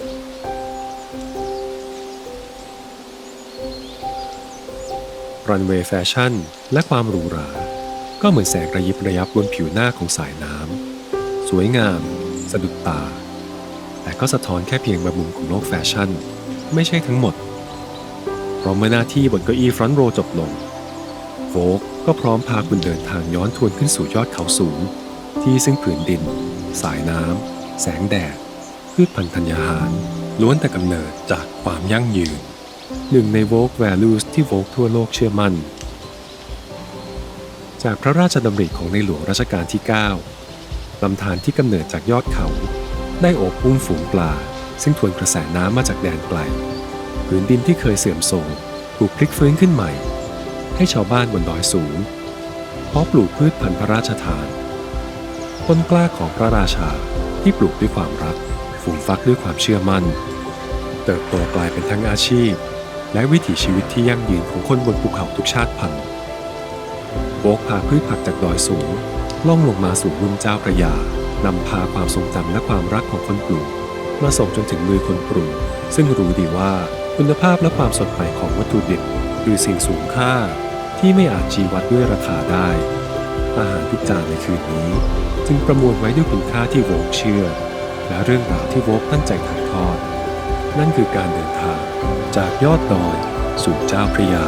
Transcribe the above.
รันเวย์แฟชั่นและความหรูหรา ก็เหมือนแสงระยิบระยับบนผิวหน้าของสายน้ำ สวยงาม สะดุดตา แต่ก็สะท้อนแค่เพียงบางมุมของโลกแฟชั่น ไม่ใช่ทั้งหมด เพราะเมื่อหน้าที่บนเก้าอี้ฟรอนต์โรจบลงโฟกก็พร้อมพาคุณเดินทางย้อนทวนขึ้นสู่ยอดเขาสูง ที่ซึ่งผืนดิน สายน้ำ แสงแดด พืชพันธุ์ธัญญาหาร ล้วนแต่กำเนิดจากความยั่งยืน หนึ่งในโวก Values ที่โวกทั่วโลกเชื่อมั่น จากพระราชดำริของในหลวงรัชกาลที่ 9ลำธารที่กำเนิดจากยอดเขา ได้โอบอุ้มฝูงปลา ซึ่งทวนกระแสน้ำมาจากแดนไกลพื้นดินที่เคยเสื่อมโทรมถูกพลิกฟื้นขึ้นใหม่ ให้ชาวบ้านบนดอยสูงเพาะปลูกพืชพันธุ์พระราชทานต้นกล้าของพระราชาที่ปลูกด้วยความรัก ฝูงฟักด้วยความเชื่อมั่น เติบโตกลายเป็นทั้งอาชีพ และวิถีชีวิตที่ยั่งยืนของคนบนภูเขาทุกชาติพันธุ์โบกพาพืชผักจากดอยสูง ล่องลงมาสู่ลุ่มเจ้าพระยานำพาความทรงจำและความรักของคนปลูกมาส่งจนถึงมือคนปลูกซึ่งรู้ดีว่าคุณภาพและความสดใหม่ของวัตถุดิบคือสิ่งสูงค่าที่ไม่อาจชี้วัดด้วยราคาได้อาหารทุกจานในคืนนี้ จึงประมวลไว้ด้วยคุณค่าที่โวกเชื่อ และเรื่องราวที่โวกตั้งใจถ่ายทอด นั่นคือการเดินทางจากยอดดอยสู่เจ้าพระยา